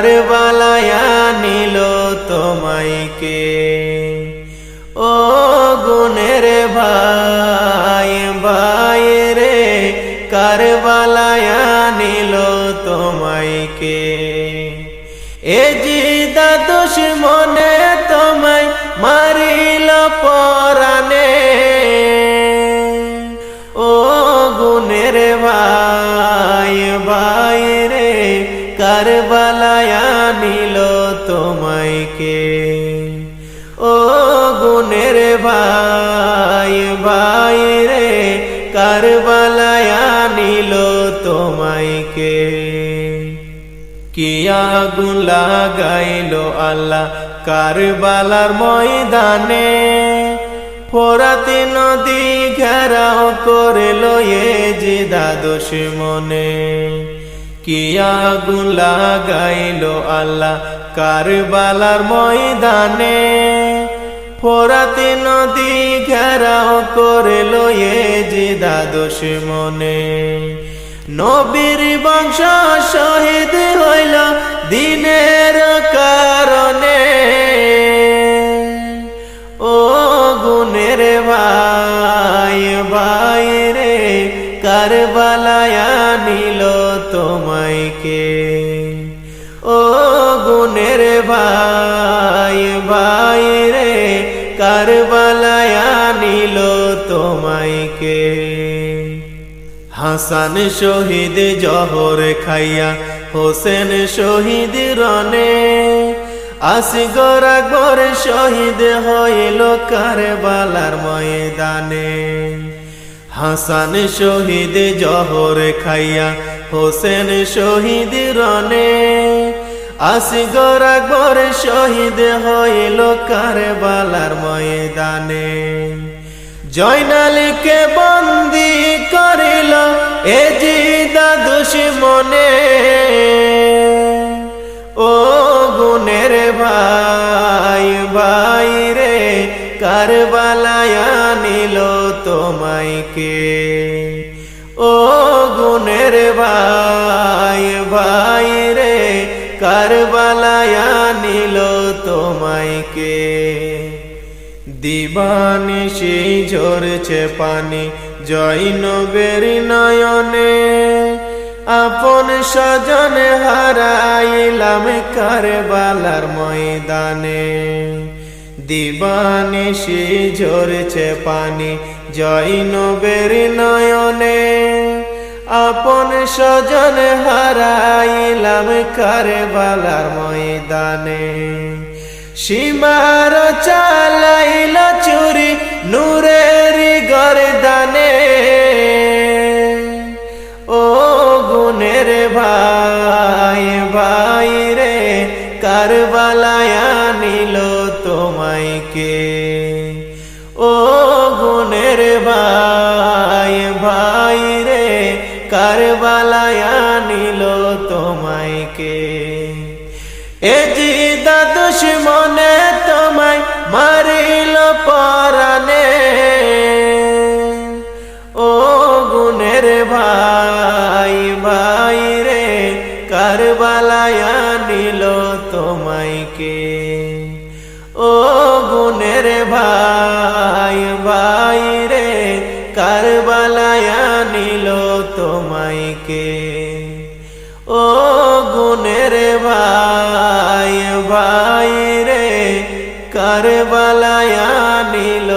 কারবালায়া নিল তোমাইকে। ও গুণের ভাই ভাই রে, কারবালায়া নিল তোমাইকে। এ জিদা দুশ্মনে তোমায় মারিল পরানে ও গুণের ভাই ভাই রে গুণের ভাই ভাই রে, কারবালায়া নিল তোমাইকে কিয়া গুণ লাগাইল আল্লাহ কারবালার ময়দানে? ফোরাতে নদী ঘেরাও করে লয়ে জিদা দুশ্মনে কিয়া গুণ লাগাইল আল্লাহ কারবালার ময়দানে? ফোরাতে নদী ঘেরাও করে লয়ে জিদা দুশ্মনে নবীর বংশ শহীদ হইল দিনের কারণে। ও গুণের ভাই ভাই রে গুণের ভাই ভাই রে, কারবালায়া নিল তোমাইকে হাসান শহীদ জহর খাইয়া, হোসেন শহীদ রনে আসগর আকবর শহীদ হইল কারবালার ময়দানে। হাসান শহীদ জহর খাইয়া, হোসেন শহীদ রনে আসগর আকবর শহীদ হইল কারবালার ময়দানে। জয়নালকে বন্দি করিল এ জিদা দুশ্মনে। ও গুণের ভাই ভাই রে, কারবালায়া নিল তোমাইকে ও গুণের ভাই তোমাইকে দিবানিশি ঝরছে পানি জৈনবের নয়নে। আপন স্বজন হারাইলাম কারবালার ময়দানে। দিবানিশি ঝরছে পানি জৈনবের নয়নে। আপন স্বজন হারাইলাম কারবালার ময়দানে। সীমার চালাইল চুরি নূরের গরদানে। ও গুণের ভাই ভাই রে, কারবালায়া নিল তোমাইকে ও গুণের ভাই ভাই রে, কারবালায়া নিল তোমাইকে এ জি জিদা দুশ্মনে তোমায় মারিল পরানে ও গুণের ভাই ভাই রে, কারবালায়া নিল তোমাইকে ও গুণের ভাই ভাই রে, কারবালায়া নিল তোমাইকে ও গুণের ভাই রে কারবালায়া নিল